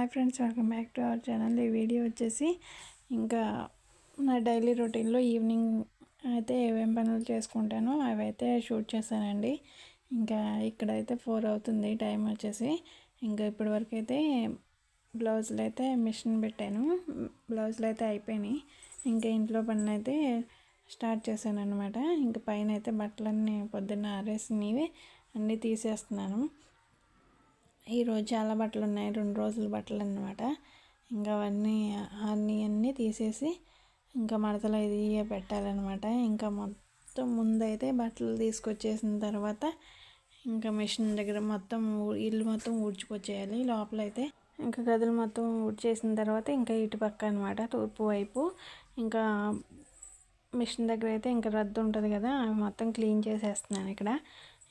Hi friends welcome back to our channel. ఈ video వచ్చేసి ఇంకా నా డైలీ రొటీన్లో ఈవినింగ్ అయితే ఏమేం పనులు చేసుకుంటానో అవైతే షూట్ చేశానండి. ఇంకా ఇక్కడైతే ఫోర్ అవుతుంది టైం వచ్చేసి. ఇంకా ఇప్పటివరకు అయితే బ్లౌజులు అయితే మిషన్ పెట్టాను. బ్లౌజులు అయితే అయిపోయినాయి. ఇంకా ఇంట్లో పనులు అయితే స్టార్ట్ చేశాను అనమాట ఇంకా పైన అయితే బట్టలన్నీ పొద్దున్న ఆరేసినవి అన్నీ తీసేస్తున్నాను. ఈరోజు చాలా బట్టలు ఉన్నాయి రెండు రోజుల బట్టలు అనమాట ఇంకా అవన్నీ అన్నీ అన్నీ తీసేసి ఇంకా మడతలో ఇది పెట్టాలన్నమాట. ఇంకా మొత్తం ముందైతే బట్టలు తీసుకొచ్చేసిన తర్వాత ఇంకా మిషన్ దగ్గర మొత్తం ఇల్లు మొత్తం ఊడ్చుకొచ్చేయాలి. లోపలైతే ఇంకా గదులు మొత్తం ఊడ్చేసిన తర్వాత ఇంకా ఇటు పక్క అనమాట తూర్పు వైపు. ఇంకా మిషన్ దగ్గర అయితే ఇంకా రద్దు ఉంటుంది కదా అవి మొత్తం క్లీన్ చేసేస్తున్నాను ఇక్కడ.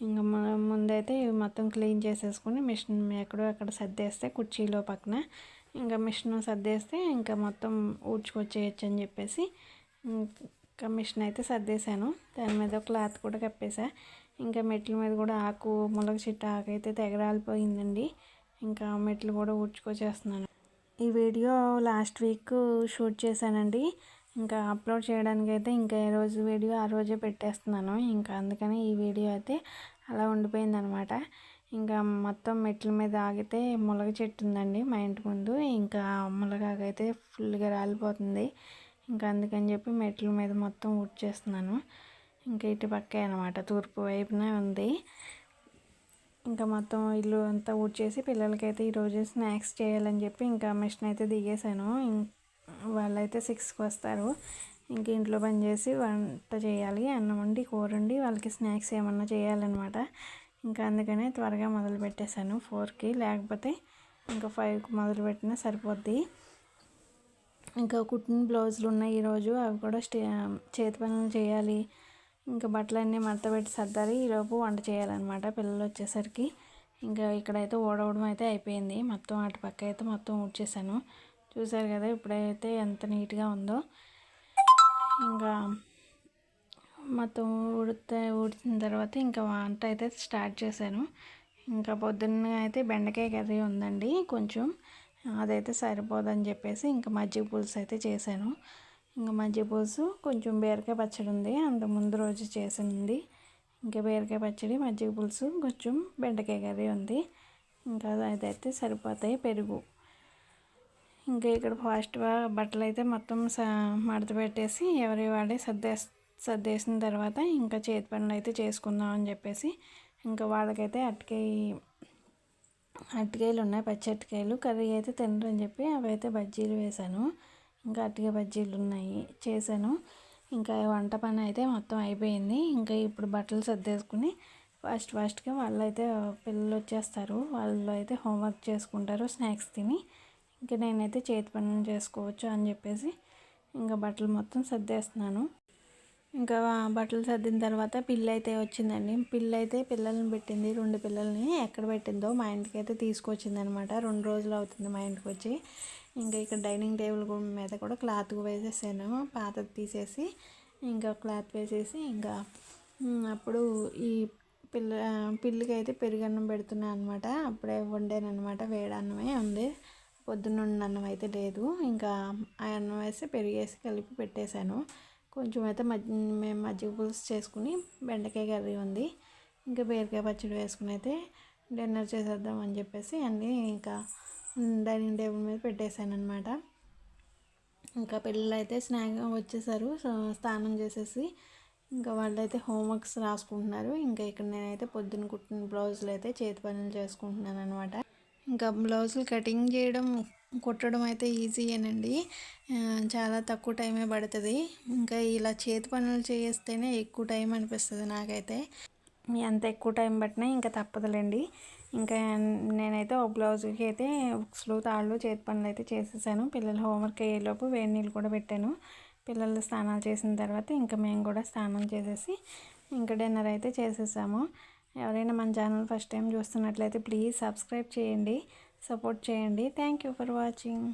ఇంకా ముందైతే మొత్తం క్లీన్ చేసేసుకొని మిషన్ ఎక్కడో అక్కడ సర్దేస్తే కుర్చీలో పక్కన. ఇంకా మిషన్ సర్దేస్తే ఇంకా మొత్తం ఊడ్చుకొచ్చేయచ్చు అని చెప్పేసి ఇంకా మిషన్ అయితే సర్దేశాను. దాని మీద క్లాత్ కూడా కప్పేసా. ఇంకా మెట్ల మీద కూడా ఆకు ములగ చెట్టు ఆకు అయితే తెగరాలిపోయిందండి. ఇంకా మెట్లు కూడా ఊడ్చుకొచ్చేస్తున్నాను. ఈ వీడియో లాస్ట్ వీక్ షూట్ చేశానండి. ఇంకా అప్లోడ్ చేయడానికి అయితే ఇంకా ఏ రోజు వీడియో ఆ రోజే పెట్టేస్తున్నాను. ఇంకా అందుకని ఈ వీడియో అయితే అలా ఉండిపోయిందనమాట. ఇంకా మొత్తం మెట్ల మీద ఆగితే ములగ చెట్టు ఉందండి మా ఇంటి ముందు. ఇంకా ములగాకైతే ఫుల్గా రాలిపోతుంది. ఇంకా అందుకని చెప్పి మెట్ల మీద మొత్తం ఉడ్చేస్తున్నాను ఇంకా ఇటు పక్కే అనమాట తూర్పు వైపున ఉంది. ఇంకా మొత్తం ఇల్లు అంతా ఊడ్చేసి పిల్లలకైతే ఈరోజు స్నాక్స్ చేయాలని చెప్పి ఇంకా మిషన్ అయితే దిగేశాను. వాళ్ళైతే సిక్స్కి వస్తారు. ఇంక ఇంట్లో పని చేసి వంట చేయాలి అన్నం వండి కూర వండి వాళ్ళకి స్నాక్స్ ఏమన్నా చేయాలన్నమాట. ఇంకా అందుకనే త్వరగా మొదలు పెట్టేశాను ఫోర్కి. లేకపోతే ఇంకా ఫైవ్కి మొదలు పెట్టినా సరిపోద్ది. ఇంకా కుట్టిన బ్లౌజులు ఉన్నాయి ఈరోజు అవి కూడా స్టే చేతి పనులు చేయాలి. ఇంకా బట్టలన్నీ మడత పెట్టి సర్దాలి ఈలోపు వంట చేయాలన్నమాట పిల్లలు వచ్చేసరికి. ఇంకా ఇక్కడైతే ఓడవడం అయితే అయిపోయింది. మొత్తం అటు పక్క అయితే మొత్తం ఊడ్చేసాను చూసారు కదా ఇప్పుడైతే ఎంత నీట్గా ఉందో. ఇంకా మొత్తం ఉడితే ఉడిచిన తర్వాత ఇంకా వంట అయితే స్టార్ట్ చేశాను. ఇంకా పొద్దున్న అయితే బెండకాయ కర్రీ ఉందండి. కొంచెం అదైతే సరిపోదని చెప్పేసి ఇంకా మజ్జిగ పులుసు అయితే చేశాను. ఇంకా మజ్జిగ పులుసు కొంచెం బీరకాయ పచ్చడి ఉంది. అంత ముందు రోజు చేసింది. ఇంకా బీరకాయ పచ్చడి మజ్జిగ పులుసు కొంచెం బెండకాయ కర్రీ ఉంది. ఇంకా అదైతే సరిపోతాయి పెరుగు. ఇంకా ఇక్కడ ఫాస్ట్గా బట్టలు అయితే మొత్తం మడత పెట్టేసి ఎవరి వాడే సర్దే సర్దేసిన తర్వాత ఇంకా చేతి పనులు అయితే చేసుకుందాం అని చెప్పేసి ఇంకా వాళ్ళకైతే అటుకాయ అరటికాయలు ఉన్నాయి పచ్చి అరటికాయలు కర్రీ అయితే తినరని చెప్పి అవి అయితే బజ్జీలు వేశాను. ఇంకా అరటికాయ బజ్జీలు ఉన్నాయి చేశాను. ఇంకా వంట పని అయితే మొత్తం అయిపోయింది. ఇంకా ఇప్పుడు బట్టలు సర్దేసుకుని ఫాస్ట్ ఫాస్ట్గా వాళ్ళు అయితే పిల్లలు వచ్చేస్తారు. వాళ్ళు అయితే హోంవర్క్ చేసుకుంటారు స్నాక్స్ తిని. ఇంకా నేనైతే చేతి పనులు చేసుకోవచ్చు అని చెప్పేసి ఇంకా బట్టలు మొత్తం సర్దేస్తున్నాను. ఇంకా బట్టలు సర్దిన తర్వాత పిల్ల అయితే వచ్చిందండి. పిల్ల అయితే పిల్లల్ని పెట్టింది రెండు పిల్లల్ని ఎక్కడ పెట్టిందో మా ఇంటికి అయితే తీసుకొచ్చింది అనమాట రెండు రోజులు అవుతుంది మా ఇంటికి వచ్చి. ఇంకా ఇక్కడ డైనింగ్ టేబుల్ మీద కూడా క్లాత్ వేసేసాను. పాతది తీసేసి ఇంకా క్లాత్ వేసేసి ఇంకా అప్పుడు ఈ పిల్ల పిల్లికి అయితే పెరుగన్నం పెడుతున్నాను అనమాట. అప్పుడే వండాను అనమాట వేడన్నమే ఉంది. పొద్దున్న అన్నం అయితే లేదు. ఇంకా ఆ అన్నం వేసి పెరిగేసి కలిపి పెట్టేశాను. కొంచెం అయితే మజ్జి మేము మజ్జిగ పులుసు చేసుకుని బెండకాయ కర్రీ ఉంది. ఇంకా బీరకాయ పచ్చడి వేసుకుని అయితే డిన్నర్ చేసేద్దాం అని చెప్పేసి అన్నీ ఇంకా డైనింగ్ టేబుల్ మీద పెట్టేశాను అనమాట ఇంకా పిల్లలు అయితే స్నాక్ వచ్చేసారు స్నానం చేసేసి ఇంకా వాళ్ళు అయితే హోంవర్క్స్ రాసుకుంటున్నారు. ఇంకా ఇక్కడ నేనైతే పొద్దున్న కుట్టిన బ్లౌజులు అయితే చేతి పనులు చేసుకుంటున్నాను అనమాట ఇంకా బ్లౌజులు కటింగ్ చేయడం కుట్టడం అయితే ఈజీయేనండి చాలా తక్కువ టైమే పడుతుంది. ఇంకా ఇలా చేతి పనులు చేస్తేనే ఎక్కువ టైం అనిపిస్తుంది నాకైతే. ఎంత ఎక్కువ టైం పట్టినా ఇంకా తప్పదులేండి. ఇంకా నేనైతే ఒక బ్లౌజ్కి అయితే ఉక్స్లు తాళ్ళు చేతి పనులు అయితే చేసేసాను. పిల్లలు హోంవర్క్ అయ్యేలోపు వేడి నీళ్ళు కూడా పెట్టాను. పిల్లలు స్నానాలు చేసిన తర్వాత ఇంకా మేము కూడా స్నానం చేసేసి ఇంకా డిన్నర్ అయితే చేసేసాము. ఎవరైనా మన ఛానల్ ఫస్ట్ టైం చూస్తున్నట్లయితే ప్లీజ్ సబ్స్క్రైబ్ చేయండి సపోర్ట్ చేయండి. Thank you for watching